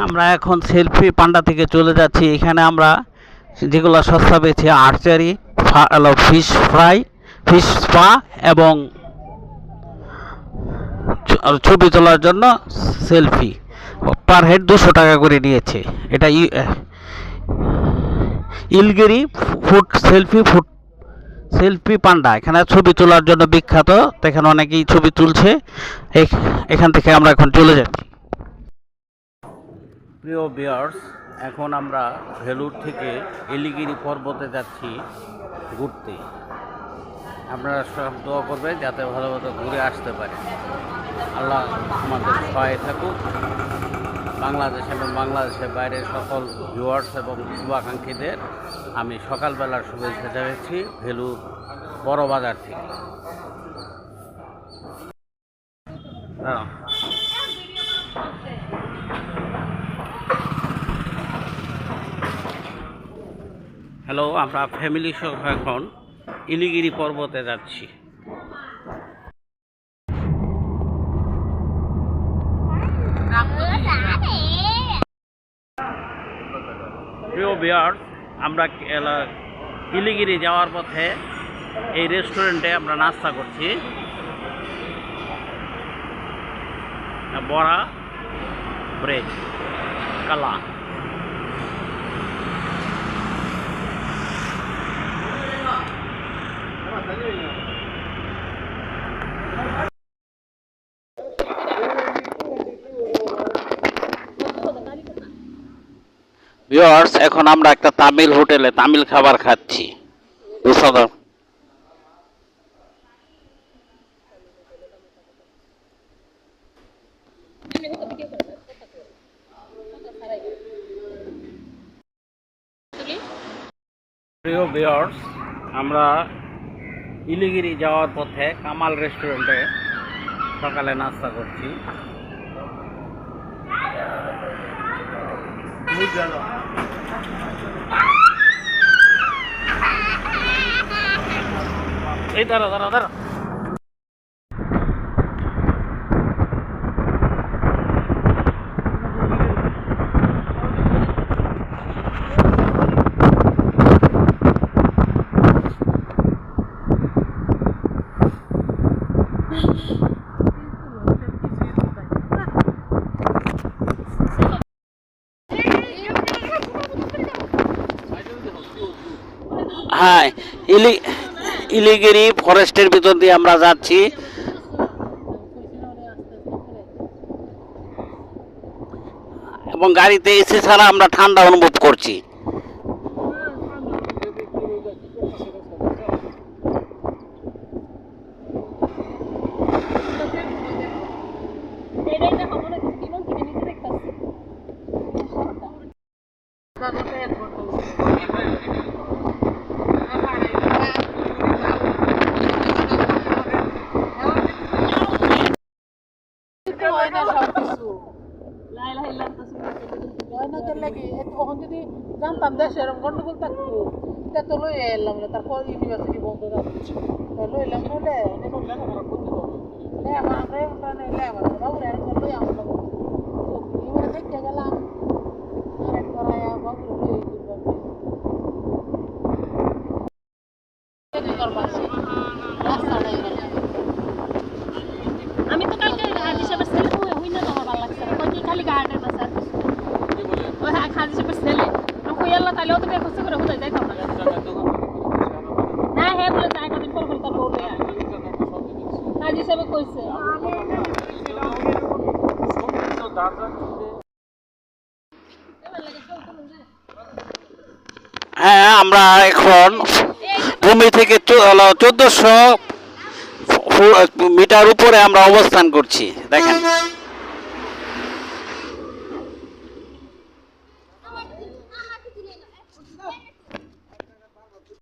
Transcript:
আমরা এখন সেলফি পান্ডা থেকে চলে যাচ্ছি। এখানে আমরা যেগুলো সস্তা পেয়েছি archery fish fry fish spa এবং ছবি তোলার জন্য সেলফি পার হেড দুশো টাকা করে নিয়েছে। এটা ইলগিরি food selfie food selfie panda এখানে ছবি তোলার জন্য বিখ্যাত। এখানে অনেকেই ছবি তুলছে। এখ- এখান থেকে আমরা এখন চলে যাচ্ছি। প্রিয় বিয়ার্স এখন আমরা ভেলুর থেকে এলিগিরি পর্বতে যাচ্ছি ঘুরতে। আপনারা সব দোয়া করবেন যাতে ভালো মতো ঘুরে আসতে পারে আল্লাহ আমাদের সহায় থাকুক। বাংলাদেশ এবং বাংলাদেশের বাইরের সকল ভিউয়ার্স এবং শুভাকাঙ্ক্ষীদের আমি সকালবেলার শুভেচ্ছা জানাচ্ছি ভেলুর বড় বাজার থেকে। হ্যালো, আমরা ফ্যামিলি সহ এখন ইলিগিরি পর্বতে যাচ্ছি। প্রিয় আমরা ইলিগিরি যাওয়ার পথে এই রেস্টুরেন্টে আমরা নাস্তা করছি। বড়া ব্রেড কালা। ভিউয়ার্স এখন আমরা একটা তামিল হোটেলে তামিল খাবার খাচ্ছি। প্রসাদম প্রিয় ভিউয়ার্স আমরা ইলিগিরি যাওয়ার পথে কামাল রেস্টুরেন্টে সকালে নাস্তা করছি। مو جدع إيه درى درى درى Thank you. হ্যাঁ ইলি, ইলিগিরি ফরেস্টের ভিতর দিয়ে আমরা যাচ্ছি। এবং গাড়িতে এসে ছাড়া আমরা ঠান্ডা অনুভব করছি। না সব কিছু লা ইলাহা ইল্লাল্লাহ না কেন লাগি তখন যদি জানতাম দেশে এরকম গন্ডগোল থাকতো তা তো লই এলাম না তারপর ইউনিভার্সিটি বন্ধ যাচ্ছে লই এলাম নইলে লে আমার আমরা নইলে আমার বাবু এরকম লই আমরা এবারে দেখতে গেলাম আর এক করায়া বাবু লই রাস্তাটা আমি কই আল্লাহ তাহলে ও তো বের করে না? হ্যাঁ বলে যায় কদিন পর হাজি কইছে। হ্যাঁ আমরা এখন ভূমি থেকে চোদ্দশো মিটার উপরে আমরা অবস্থান করছি। দেখেন।